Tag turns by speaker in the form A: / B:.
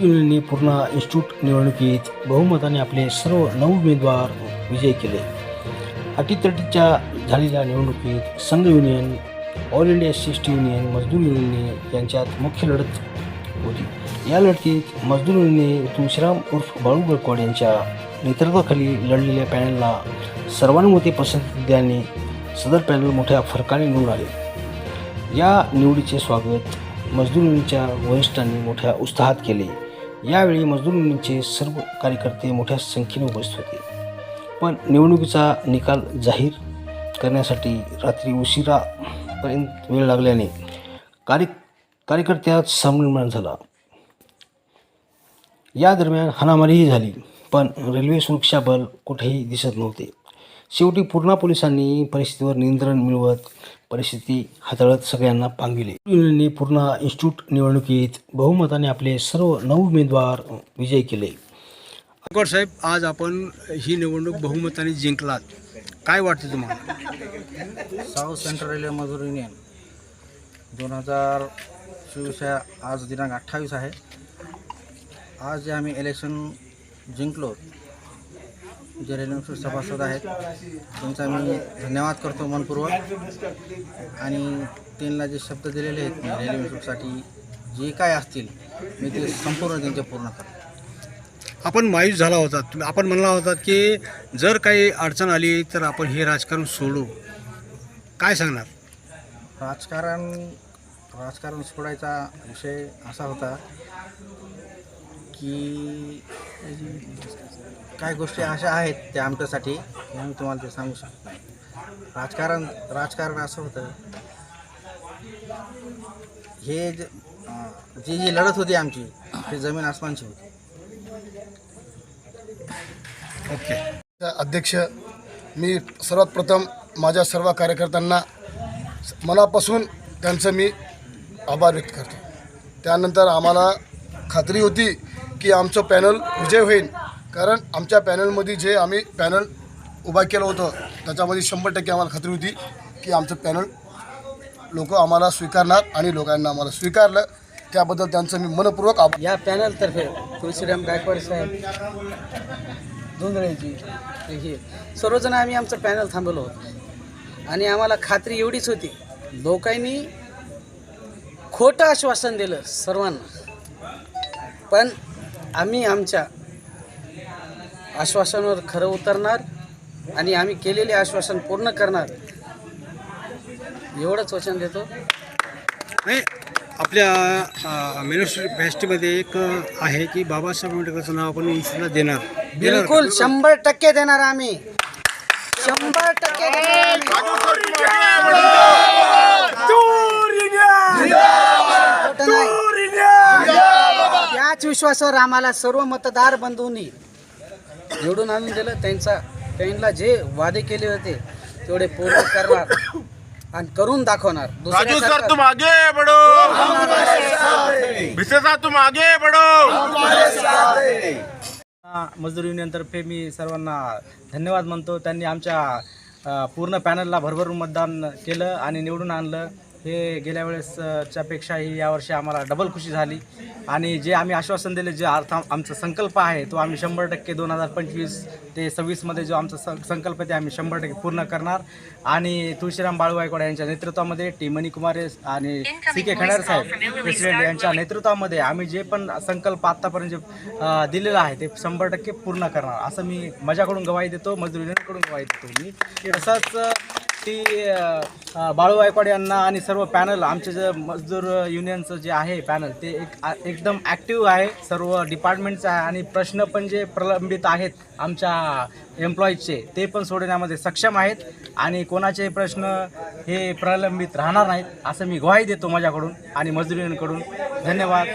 A: युनियनने पूर्णा इन्स्टिट्यूट निवडणुकीत बहुमताने आपले सर्व नऊ उमेदवार विजय केले. अटीतटीच्या झालेल्या निवडणुकीत संघ युनियन ऑल इंडिया सिस्ट युनियन मजदूर युनियन यांच्यात मुख्य लढत होती. या लढतीत मजदूर युनियनने तुळशीराम उर्फ बाळू गायकवाड यांच्या नेतृत्वाखाली लढलेल्या पॅनलला सर्वानुमते पसंती दिल्याने सदर पॅनल मोठ्या फरकाने निवडून आले. या निवडीचे स्वागत मजदूर युनियनच्या वरिष्ठांनी मोठ्या उत्साहात केले. यावेळी मजदूर युनियनचे सर्व कार्यकर्ते मोठ्या संख्येने उपस्थित होते. पण निवडणुकीचा निकाल जाहीर करण्यासाठी रात्री उशिरापर्यंत वेळ लागल्याने कार्य कार्यकर्त्यात संभ्रमण झाला. या दरम्यान हाणामारीही झाली पण रेल्वे सुरक्षा बल कुठेही दिसत नव्हते. शेवटी पूर्णा पोलिसांनी परिस्थितीवर नियंत्रण मिळवत परिस्थिती हाताळत सगळ्यांना पांगविले युनियनने पूर्णा इन्स्टिट्यूट निवडणुकीत बहुमताने आपले सर्व नऊ उमेदवार विजयी केले. अकबर साहेब आज आपण ही निवडणूक बहुमताने जिंकलात. काय वाटते तुम्हाला?
B: साऊथ सेंट्रल रेल्वे मजूर युनियन दोन हजार चोवीस आज दिनांक अठ्ठावीस आहे. आज जे आम्ही इलेक्शन जिंकलो जे रेल्वे सभासद आहेत. त्यांचा मी धन्यवाद करतो मनपूर्वक. आणि त्यांना जे शब्द दिलेले आहेत मी रेल्वे जे काय असतील मी ते संपूर्ण त्यांचे पूर्ण करतो.
A: आपण मायूस झाला होता. आपण म्हणला होता की जर काही अडचण आली तर आपण हे राजकारण सोडू. काय सांगणार?
B: राजकारण राजकारण सोडायचा विषय असा होता की काही गोष्टी अशा आहेत त्या आमच्यासाठी मी आम्ही तुम्हाला ते सांगू शकत नाही. राजकारण राजकारण असं होतं हे जे जी जी लढत होती आमची ती जमीन आसमानची होती.
A: ओके.
C: अध्यक्ष मी सर्वात प्रथम माझ्या सर्व कार्यकर्त्यांना मनापासून त्यांचं मी आभार व्यक्त करतो. त्यानंतर आम्हाला खात्री होती की आमचं पॅनल विजय होईल. कारण आमच्या पॅनलमध्ये जे आम्ही पॅनल उभा केलं होतं त्याच्यामध्ये शंभर टक्के आम्हाला खात्री होती की आमचं पॅनल लोक आम्हाला स्वीकारणार आणि लोकांना आम्हाला स्वीकारलं. त्याबद्दल त्यांचं मी मनपूर्वक आभार.
D: या पॅनलतर्फे तुळशीराम गायकवाड साहेब धुंदळेजी हे सर्वजण आम्ही आमचं पॅनल थांबवलं होतं. आणि आम्हाला खात्री एवढीच होती लोकांनी खोटं आश्वासन दिलं सर्वांना. पण आम्ही आमच्या आश्वासनावर खरं उतरणार आणि आम्ही केलेले आश्वासन पूर्ण करणार. एवढंच वचन देतो.
A: नाही आपल्या मॅनिफेस्टोमध्ये एक आहे की बाबासाहेब आंबेडकरचं नाव आपण इन्स्टिट्यूटला देणार?
D: बिलकुल शंभर टक्के देणार आम्ही. शंभर टक्के देणार आम्ही. खोटं नाही. याच विश्वासावर आम्हाला सर्व मतदार बंधूंनी निवडून आणून दिलं. त्यांचा त्यांना जे वादे केले होते तेवढे पूर्ण करणार आणि करून दाखवणार.
E: राजू सर तुम आगे बढ़ो. भिसे साहब तुम आगे बढ़ो.
B: मजदूर युनियनतर्फे मी सर्वांना धन्यवाद म्हणतो. त्यांनी आमच्या पूर्ण पॅनलला भरभरून मतदान केलं आणि निवडून आणलं. हे गेल्या वेळेसच्या पेक्षाही यावर्षी आम्हाला डबल खुशी झाली. आणि जे आम्ही आश्वासन दिले जे अर्थ आमचा संकल्प आहे तो आम्ही शंभर टक्के दोन हजार पंचवीस ते सव्वीसमध्ये जो आमचा सं संकल्प ते आम्ही शंभर टक्के पूर्ण करणार. आणि तुळशीराम बाळू गायकवाड यांच्या नेतृत्वामध्ये टी मणिकुमारे आणि सी के खंडार साहेब प्रेसिडेंट यांच्या नेतृत्वामध्ये आम्ही जे पण संकल्प आत्तापर्यंत जे दिलेलं दिलेला आहे ते शंभर टक्के पूर्ण करणार. असं मी माझ्याकडून गवाही देतो मजदूर युनियनकडून गवाही देतो मी. तसंच ती बाळू गायकवाड यांना आणि सर्व पॅनल आमचे जे मजदूर युनियनचं जे आहे पॅनल ते एक एकदम ॲक्टिव्ह आहे. सर्व डिपार्टमेंटचं आहे आणि प्रश्न पण जे प्रलंबित आहेत आमच्या एम्प्लॉईजचे ते पण सोडवण्यामध्ये सक्षम आहेत. आणि कोणाचे प्रश्न हे प्रलंबित राहणार नाहीत असं मी ग्वाही देतो माझ्याकडून आणि मजदूर युनियनकडून धन्यवाद.